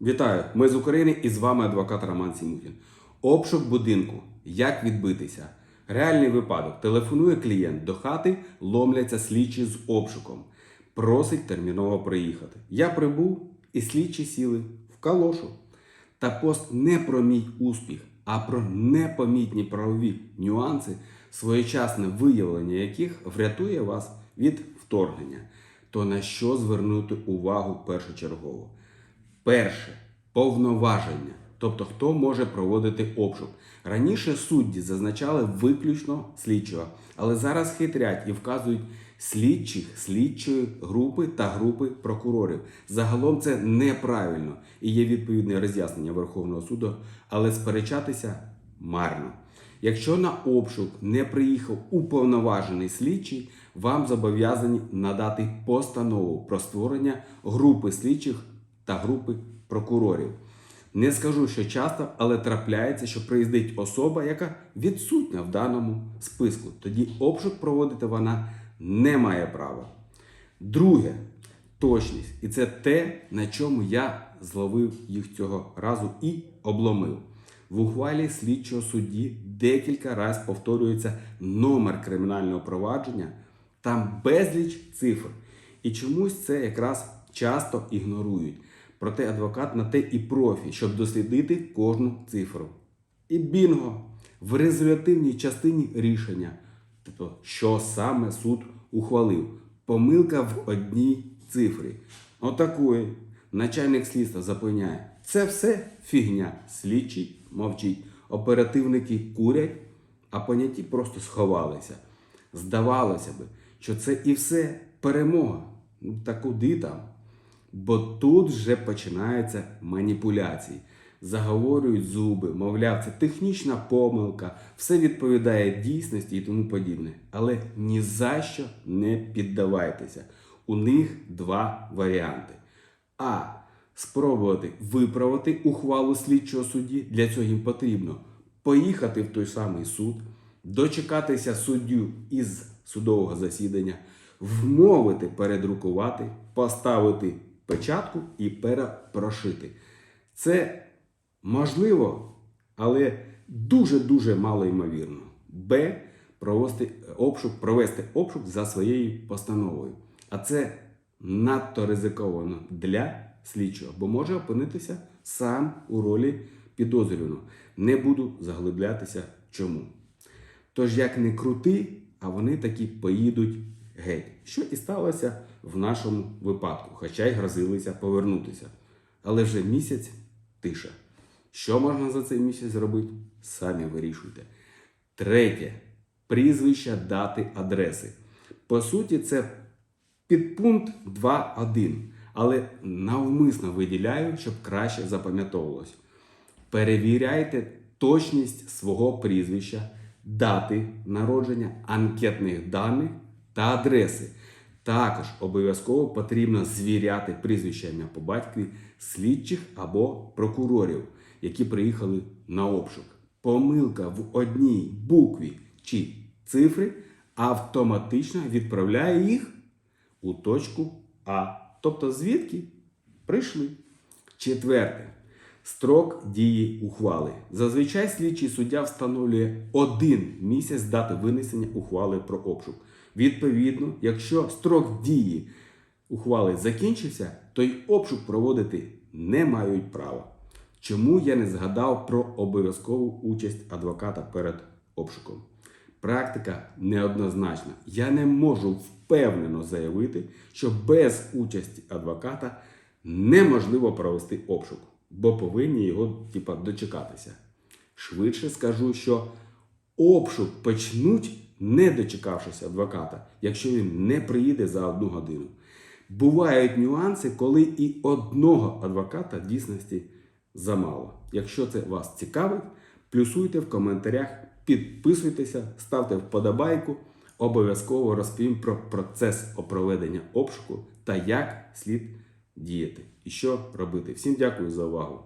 Вітаю! Ми з України і з вами адвокат Роман Сімухін. Обшук будинку. Як відбитися? Реальний випадок. Телефонує клієнт до хати, ломляться слідчі з обшуком. Просить терміново приїхати. Я прибув і слідчі сіли в калошу. Та пост не про мій успіх, а про непомітні правові нюанси, своєчасне виявлення яких врятує вас від вторгнення. То на що звернути увагу першочергово? Перше повноваження. Тобто, хто може проводити обшук. Раніше судді зазначали виключно слідчого, але зараз хитрять і вказують слідчих, слідчої групи та групи прокурорів. Загалом це неправильно і є відповідне роз'яснення Верховного суду, але сперечатися марно. Якщо на обшук не приїхав уповноважений слідчий, вам зобов'язані надати постанову про створення групи слідчих та групи прокурорів. Не скажу, що часто, але трапляється, що приїздить особа, яка відсутня в даному списку. Тоді обшук проводити вона не має права. Друге точність. І це те, на чому я зловив їх цього разу і обломив. В ухвалі слідчого судді декілька разів повторюється номер кримінального провадження, там безліч цифр. І чомусь це якраз часто ігнорують. Проте адвокат на те і профі, щоб дослідити кожну цифру. І бінго! В резолютивній частині рішення, тобто, що саме суд ухвалив. Помилка в одній цифрі. Отакої. Начальник слідства запевняє, це все фігня. Слідчий мовчить. Оперативники курять, а поняті просто сховалися. Здавалося би, що це і все перемога. Ну, Та куди там? Бо тут вже починаються маніпуляції. Заговорюють зуби, мовляв, це технічна помилка, все відповідає дійсності і тому подібне. Але ні за що не піддавайтеся. У них два варіанти. А. Спробувати виправити ухвалу слідчого судді. Для цього їм потрібно поїхати в той самий суд, дочекатися суддю із судового засідання, вмовити передрукувати, поставити печатку і перепрошити. Це можливо, але дуже-дуже мало ймовірно. Б. Провести обшук, провести обшук за своєю постановою. А це надто ризиковано для слідчого, бо може опинитися сам у ролі підозрюваного. Не буду заглиблятися чому. Тож, як не крути, а вони таки поїдуть геть. Що і сталося в нашому випадку, хоча й грозилися повернутися. Але вже місяць тиша. Що можна за цей місяць зробити? Самі вирішуйте. Третє. Прізвища, дати, адреси. По суті, це підпункт 2.1, але навмисно виділяю, щоб краще запам'ятовувалось. Перевіряйте точність свого прізвища, дати народження, анкетних даних та адреси. Також обов'язково потрібно звіряти прізвища ім'я по батькові слідчих або прокурорів, які приїхали на обшук. Помилка в одній букві чи цифрі автоматично відправляє їх у точку А. Тобто звідки прийшли. Четверте. Строк дії ухвали. Зазвичай слідчий суддя встановлює один місяць дати винесення ухвали про обшук. Відповідно, якщо строк дії ухвали закінчився, то й обшук проводити не мають права. Чому я не згадав про обов'язкову участь адвоката перед обшуком? Практика неоднозначна. Я не можу впевнено заявити, що без участі адвоката неможливо провести обшук, бо повинні його типа, дочекатися. Швидше скажу, що обшук почнуть, не дочекавшись адвоката, якщо він не приїде за одну годину. Бувають нюанси, коли і одного адвоката в дійсності замало. Якщо це вас цікавить, плюсуйте в коментарях, підписуйтеся, ставте вподобайку. Обов'язково розповім про процес проведення обшуку та як слід діяти і що робити. Всім дякую за увагу!